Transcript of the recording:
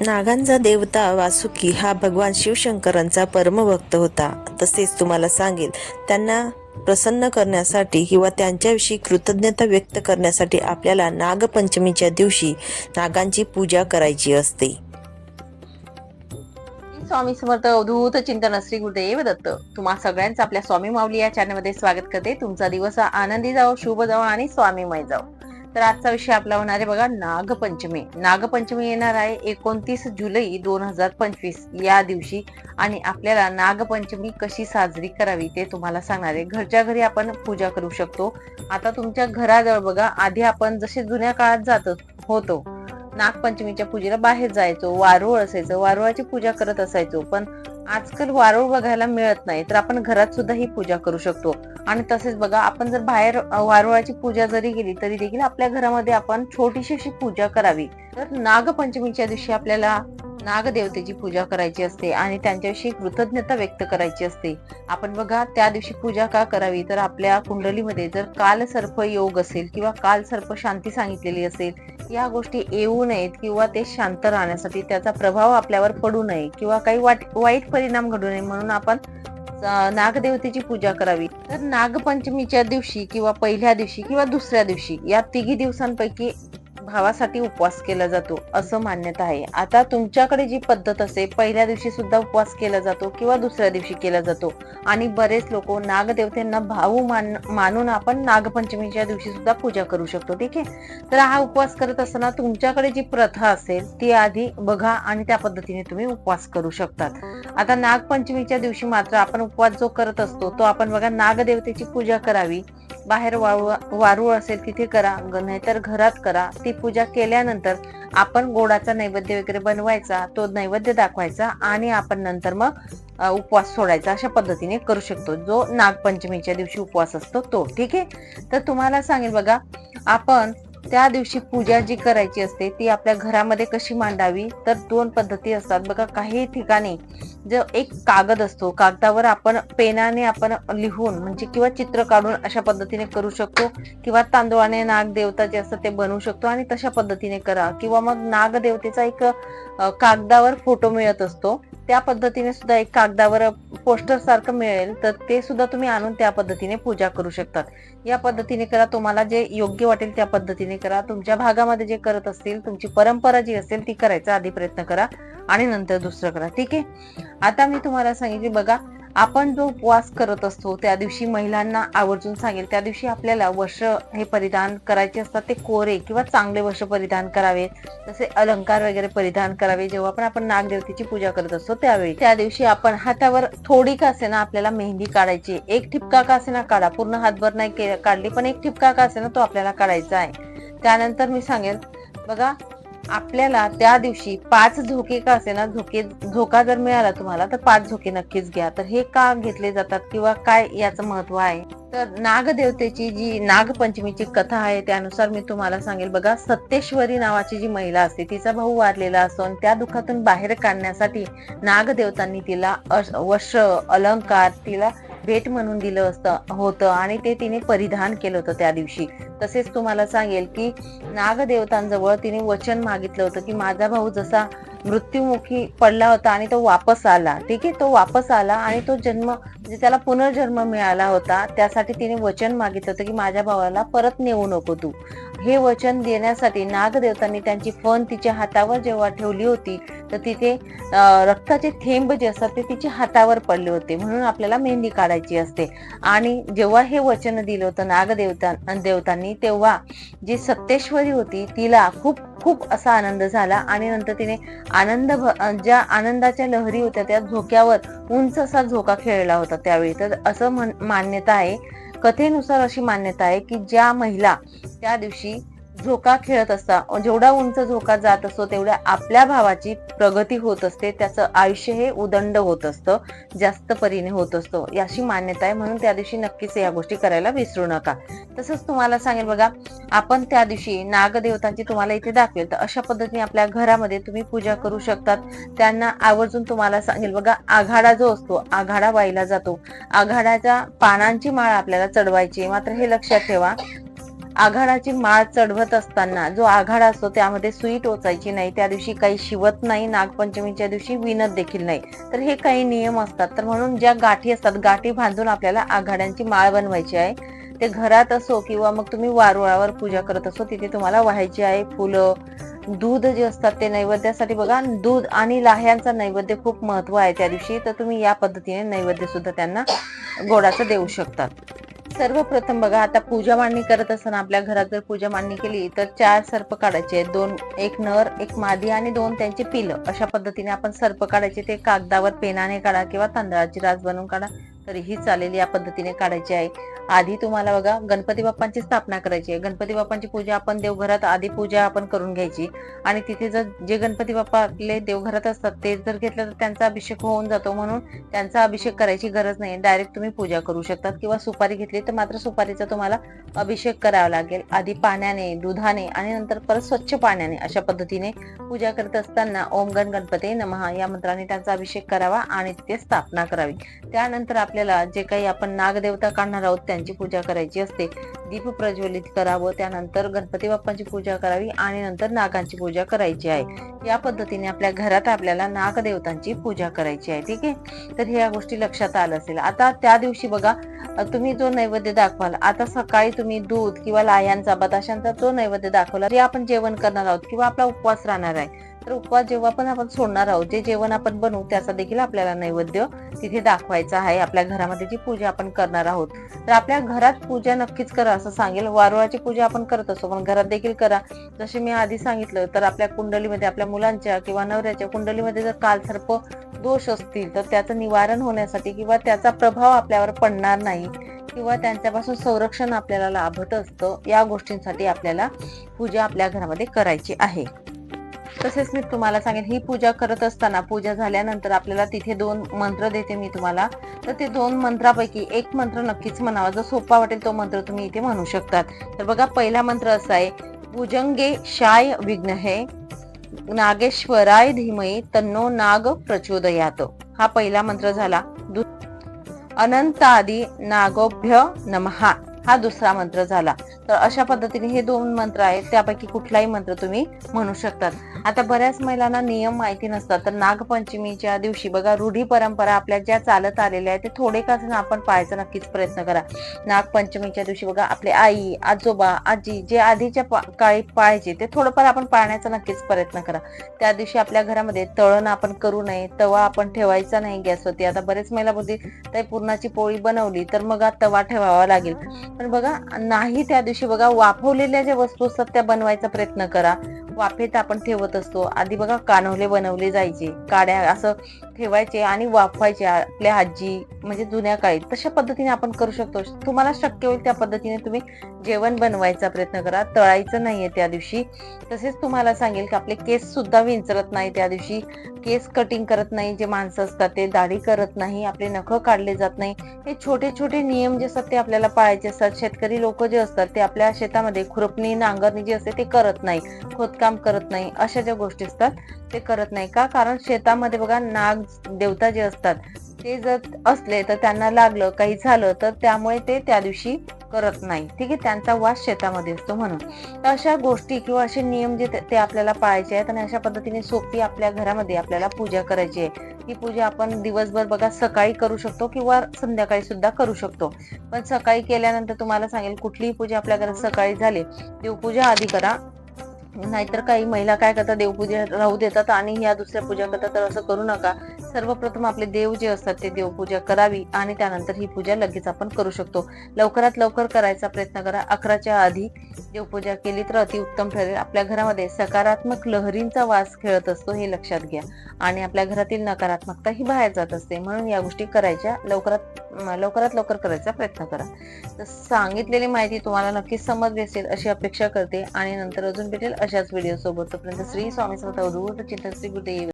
नागांचा देवता वासुकी हा भगवान शिवशंकरांचा परमभक्त होता. तसेच तुम्हाला सांगेल त्यांना प्रसन्न करण्यासाठी किंवा त्यांच्याविषयी कृतज्ञता व्यक्त करण्यासाठी आपल्याला नागपंचमीच्या दिवशी नागांची पूजा करायची असते. स्वामी समर्थ अवधूत चिंतन श्री गुरुदेव दत्त. तुम्हा सगळ्यांचं आपल्या स्वामी माऊली या चॅनलमध्ये स्वागत करते. तुमचा दिवस आनंदी जाओ शुभ जाओ आणि स्वामीमय जाओ तर आजचा विषय आपला होणार आहे बघा नागपंचमी. नागपंचमी येणार आहे एकोणतीस जुलै दोन हजार पंचवीस या दिवशी. आणि आपल्याला नागपंचमी कशी साजरी करावी ते तुम्हाला सांगणार आहे. घरच्या घरी आपण पूजा करू शकतो. आता तुमच्या घराजवळ बघा आधी आपण जसे जुन्या काळात जात होतो नागपंचमीच्या पूजेला बाहेर जायचो वारुळ असायचं. वारुळाची पूजा करत असायचो. पण आजकाल वारूळ बघायला मिळत नाही तर आपण घरात सुद्धा ही पूजा करू शकतो. आणि तसेच बघा आपण जर बाहेर वारुळाची पूजा जरी केली तरी देखील आपल्या घरामध्ये आपण छोटीशी अशी पूजा करावी. तर नागपंचमीच्या दिवशी आपल्याला नागदेवतेची पूजा करायची असते आणि त्यांच्याविषयी कृतज्ञता व्यक्त करायची असते. आपण बघा त्या दिवशी पूजा का करावी? तर आपल्या कुंडलीमध्ये जर काल सर्प योग असेल किंवा काल सर्प शांती सांगितलेली असेल या गोष्टी येऊ नयेत किंवा ते शांत राहण्यासाठी त्याचा प्रभाव आपल्यावर पडू नये किंवा काही वाट वाईट परिणाम घडू नये म्हणून आपण नागदेवतेची पूजा करावी. तर नागपंचमीच्या दिवशी किंवा पहिल्या दिवशी किंवा दुसऱ्या दिवशी या तिघी दिवसांपैकी भावासाठी उपवास केला जातो असं मान्यता आहे. आता तुमच्याकडे जी पद्धत असे पहिल्या दिवशी सुद्धा उपवास केला जातो किंवा दुसऱ्या दिवशी केला जातो. आणि बरेच लोक नागदेवतेंना भाऊ मान मानून आपण नागपंचमीच्या दिवशी सुद्धा पूजा करू शकतो ठीक आहे? तर हा उपवास करत असताना तुमच्याकडे जी प्रथा असेल ती आधी बघा आणि त्या पद्धतीने तुम्ही उपवास करू शकतात. आता नागपंचमीच्या दिवशी मात्र आपण उपवास जो करत असतो तो आपण बघा नागदेवतेची पूजा करावी. बाहेर वाळू वारूळ असेल तिथे करा ग- नाहीतर घरात करा. ती पूजा केल्यानंतर आपण गोडाचा नैवेद्य वगैरे बनवायचा तो नैवेद्य दाखवायचा आणि आपण नंतर मग उपवास सोडायचा अशा पद्धतीने करू शकतो. जो नागपंचमीच्या दिवशी उपवास असतो तो. ठीक आहे? तर तुम्हाला सांगेल बघा आपण त्या दिवशी पूजा जी करायची असते ती आपल्या घरामध्ये कशी मांडावी? तर दोन पद्धती असतात. बघा काही ठिकाणी जो एक कागद असतो कागदावर आपण पेनाने आपण लिहून म्हणजे किंवा चित्र काढून अशा पद्धतीने करू शकतो. किंवा तांदूळाने नाग देवता जे असतं ते बनवू शकतो आणि तशा पद्धतीने करा. किंवा मग नाग देवतेचा एक कागदावर फोटो मिळत असतो. त्या पद्धतीने सुद्धा एक कागदावर पोस्टर सारखं मिळेल तर ते सुद्धा तुम्ही आणून त्या पद्धतीने पूजा करू शकतात. या पद्धतीने करा तुम्हाला जे योग्य वाटेल त्या पद्धतीने करा. तुमच्या भागामध्ये जे करत असतील तुमची परंपरा जी असेल ती करायचा आधी प्रयत्न करा आणि नंतर दुसरं करा. ठीक आहे? आता मी तुम्हाला सांगितले बघा आपण जो उपवास करत असतो त्या दिवशी महिलांना आवर्जून सांगेल. त्या दिवशी आपल्याला वस्त्र हे परिधान करायचे असतात. ते कोरे किंवा चांगले वस्त्र परिधान करावे तसे अलंकार वगैरे परिधान करावे. जेव्हा पण आपण नागदेवतेची पूजा करत असतो त्यावेळी. त्या दिवशी आपण हातावर थोडी का असे ना आपल्याला मेहंदी काढायची. एक ठिपका का असे ना काढा. पूर्ण हातभर नाही के- काढली पण एक ठिपका का असे ना तो आपल्याला काढायचा आहे. त्यानंतर मी सांगेल बघा आपल्याला त्या दिवशी पाच झोके का असे ना झोके झोका जर मिळाला तुम्हाला तर पाच झोके नक्कीच घ्या. तर हे का घेतले जातात किंवा काय याचं महत्त्व आहे? तर नागदेवतेची जी नागपंचमीची कथा आहे त्यानुसार मी तुम्हाला सांगेल. बघा सत्तेश्वरी नावाची जी महिला असते तिचा भाऊ वारलेला असतो आणि त्या दुःखातून बाहेर काढण्यासाठी नागदेवतांनी तिला वश अलंकार तिला भेट म्हणून दिलं असतं होतं आणि ते तिने परिधान केलं होतं त्या दिवशी. तसेच तुम्हाला सांगेल की नागदेवतांजवळ तिने वचन मागितलं होतं की माझा भाऊ जसा मृत्युमुखी पडला होता आणि तो वापस आला. ठीक आहे? तो वापस आला आणि तो जन्म म्हणजे त्याला पुनर्जन्म मिळाला होता. त्यासाठी तिने वचन मागितलं होतं की माझ्या भावाला परत नेऊ नको तू. हे वचन देण्यासाठी नागदेवतांनी त्यांची फण तिच्या हातावर जेव्हा ठेवली होती तर तिथे रक्ताचे थेंब जे असतात ते तिच्या हातावर पडले होते. म्हणून आपल्याला मेहंदी काढायची असते. आणि जेव्हा हे वचन दिलं होतं नागदेवता देवतांनी तेव्हा जी सत्तेश्वरी होती तिला खूप खूप असा आनंद झाला आणि नंतर तिने आनंद ज्या आनंदाच्या लहरी होत्या त्या झोक्यावर उंच असा झोका खेळला होता त्यावेळी. तर असं मान्यता आहे कथेनुसार अशी मान्यता आहे की ज्या महिला त्या दिवशी झोका खेळत असता जेवढा उंच झोका जात असतो तेवढ्या आपल्या भावाची प्रगती होत असते. त्याचं आयुष्य हे उदंड होत असतं जास्त परीने होत असतो. याची मान्यता आहे म्हणून त्या दिवशी नक्कीच या गोष्टी करायला विसरू नका. तसंच तुम्हाला सांगेल बघा आपण त्या दिवशी नागदेवतांची तुम्हाला इथे दाखवेल. तर अशा पद्धतीने आपल्या घरामध्ये तुम्ही पूजा करू शकतात. त्यांना आवर्जून तुम्हाला सांगेल बघा आघाडा जो असतो आघाडा वाहिला जातो. आघाड्याच्या पानांची माळ आपल्याला चढवायची मात्र हे लक्षात ठेवा आघाडाची माळ चढवत असताना जो आघाडा असतो त्यामध्ये सुई टोचायची नाही त्या दिवशी काही शिवत नाही नागपंचमीच्या दिवशी विणत देखील नाही. तर हे काही नियम असतात. तर म्हणून ज्या गाठी असतात गाठी बांधून आपल्याला आघाड्यांची माळ बनवायची आहे. ते घरात असो किंवा मग तुम्ही वारुळावर पूजा करत असो तिथे तुम्हाला व्हायची आहे फुलं दूध जे असतात ते नैवेद्यासाठी बघा. दूध आणि लाह्यांचा नैवेद्य खूप महत्त्व आहे त्या दिवशी. तर तुम्ही या पद्धतीने नैवेद्य सुद्धा त्यांना गोडाचं देऊ शकतात. सर्वप्रथम बघा आता पूजा मांडणी करत असताना आपल्या घरात जर पूजा मांडणी केली तर चार सर्प काढायचे. आहेत. दोन एक नर एक मादी आणि दोन त्यांची पिलं. अशा पद्धतीने आपण सर्प काढायचे ते कागदावर पेनाने काढा किंवा तांदळाची रास बनवून काढा. तरीही चालेल या पद्धतीने काढायची आहे. आधी तुम्हाला बघा गणपती बाप्पांची स्थापना करायची आहे. गणपती बाप्पांची पूजा आपण देवघरात आधी पूजा आपण करून घ्यायची. आणि तिथे जर जे गणपती बाप्पा आपले देवघरात असतात ते जर घेतलं तर त्यांचा अभिषेक होऊन जातो. म्हणून त्यांचा अभिषेक करायची गरज नाही. डायरेक्ट तुम्ही पूजा करू शकतात. किंवा सुपारी घेतली तर मात्र सुपारीचा तुम्हाला अभिषेक करावा लागेल. आधी पाण्याने दुधाने आणि नंतर परत स्वच्छ पाण्याने अशा पद्धतीने पूजा करत असताना ओम गण गणपती नमहा या मंत्राने त्यांचा अभिषेक करावा आणि तिथे स्थापना करावी. त्यानंतर आपल्याला जे काही आपण नागदेवता काढणार आहोत त्यांची पूजा करायची असते. दीप प्रज्वलित करावं त्यानंतर गणपती बाप्पांची पूजा करावी आणि नंतर नागांची पूजा करायची आहे. या पद्धतीने आपल्या घरात आपल्याला नागदेवतांची पूजा करायची आहे ठीक आहे? तर ह्या गोष्टी लक्षात आलं असेल. आता त्या दिवशी बघा तुम्ही जो नैवेद्य दाखवाल आता सकाळी तुम्ही दूध किंवा लाह्यांचा बदाशांचा जो नैवेद्य दाखवला ते आपण जेवण करणार आहोत किंवा आपला उपवास राहणार आहे तर उपवास जेव्हा पण आपण सोडणार आहोत जे जेवण आपण बनवू त्याचा देखील आपल्याला नैवेद्य तिथे दाखवायचा आहे. आपल्या घरामध्ये जी पूजा आपण करणार आहोत. तर आपल्या घरात पूजा नक्कीच करा असं सांगेल. वारुळाची पूजा आपण करत असतो पण घरात देखील करा. जसे मी आधी सांगितलं तर आपल्या कुंडलीमध्ये आपल्या मुलांच्या किंवा नवऱ्याच्या कुंडलीमध्ये जर कालसर्प दोष असतील तर त्याचं निवारण होण्यासाठी किंवा त्याचा प्रभाव आपल्यावर पडणार नाही किंवा त्यांच्यापासून संरक्षण आपल्याला लाभत असतं या गोष्टींसाठी आपल्याला पूजा आपल्या घरामध्ये करायची आहे. तसेच मी तुम्हाला सांगेन ही पूजा करत असताना पूजा झाल्यानंतर आपल्याला तिथे दोन मंत्र देते मी तुम्हाला. तर ते दोन मंत्रापैकी एक मंत्र नक्कीच म्हणावा. जो सोपा वाटेल तो मंत्र तुम्ही इथे म्हणू शकतात. तर बघा पहिला मंत्र असा आहे भुजंगे शाय विघ्न हे नागेश्वराय धीमई तन्नो नाग प्रचोदयात. हा पहिला मंत्र झाला. दु- अनंतादी नागोभ्य नमहा हा दुसरा मंत्र झाला. तर अशा पद्धतीने हे दोन मंत्र आहेत त्यापैकी कुठलाही मंत्र तुम्ही म्हणू शकतात. आता बऱ्याच महिलांना नियम माहिती नसतात. तर नागपंचमीच्या दिवशी बघा रूढी परंपरा आपल्या ज्या चालत आलेल्या आहेत ते थोडे का आपण पाहायचा नक्कीच प्रयत्न करा. नागपंचमीच्या दिवशी बघा आपले आई आजोबा आजी जे आधीच्या काळी पाळायचे ते थोडंफार आपण पाळण्याचा नक्कीच प्रयत्न करा. त्या दिवशी आपल्या घरामध्ये तळण आपण करू नये तवा आपण ठेवायचा नाही गॅसवरती. आता बरेच महिला बोलतील पुरणाची पूर्णाची पोळी बनवली तर मग तवा ठेवावा लागेल. पण बघा नाही त्या दिवशी बघा वाफवलेल्या ज्या वस्तू असतात त्या बनवायचा प्रयत्न करा. वाफेत आपण ठेवत असतो. आधी बघा कानवले बनवले जायचे. काड्या असं ठेवायचे आणि वाफवायचे आपल्या आजी म्हणजे जुन्या काळी. तशा पद्धतीने आपण करू शकतो. तुम्हाला शक्य होईल त्या पद्धतीने तुम्ही जेवण बनवायचा प्रयत्न करा. तळायचं नाहीये त्या दिवशी. तसेच तुम्हाला सांगेल की आपले केस सुद्धा विंचरत नाही त्या दिवशी. केस कटिंग करत नाही जे माणसं असतात ते दाढी करत नाही आपले नखं काढले जात नाही. हे छोटे छोटे नियम जे असतात ते आपल्याला पाळायचे असतात. शेतकरी लोक जे असतात ते आपल्या शेतामध्ये खुरपणी नांगरणी जी असते ते करत नाही. खोदकाम करत नाही. अशा ज्या गोष्टी असतात ते करत नाही. का? कारण शेतामध्ये बघा नाग देवता जे असतात ते जर असले तर त्यांना लागलं काही झालं तर त्यामुळे ते त्या दिवशी करत नाही. ठीक आहे? त्यांचा वास शेतामध्ये असतो म्हणून. तर अशा गोष्टी किंवा असे नियम जे ते- आपल्याला पाळायचे आहेत आणि अशा पद्धतीने सोपी आपल्या घरामध्ये आपल्याला पूजा करायची आहे. ही पूजा आपण दिवसभर बघा सकाळी करू शकतो किंवा संध्याकाळी सुद्धा करू शकतो. पण सकाळी केल्यानंतर तुम्हाला सांगेल कुठलीही पूजा आपल्या घरात सकाळी झाली देवपूजा आधी करा. नाहीतर काही महिला काय करतात देवपूजा राहू देतात आणि ह्या दुसऱ्या पूजा करतात तर असं करू नका. सर्वप्रथम आपले देव जे असतात ते देवपूजा करावी आणि त्यानंतर ही पूजा लगेच आपण करू शकतो. लवकरात लवकर करायचा प्रयत्न करा. अकराच्या आधी देवपूजा केली तर अतिउत्तम ठरेल. आपल्या घरामध्ये सकारात्मक लहरींचा वास खेळत असतो हे लक्षात घ्या. आणि आपल्या घरातील नकारात्मकता ही बाहेर जात असते. म्हणून या गोष्टी करायच्या लवकरात लवकरात लवकर करायचा प्रयत्न करा. तर सांगितलेली माहिती तुम्हाला नक्कीच समजली असेल अशी अपेक्षा करते. आणि नंतर अजून भेटेल अशाच व्हिडिओ सोबत. तोपर्यंत श्री स्वामी समर्थ. अवधूत चिंतन श्री गुरुदेव.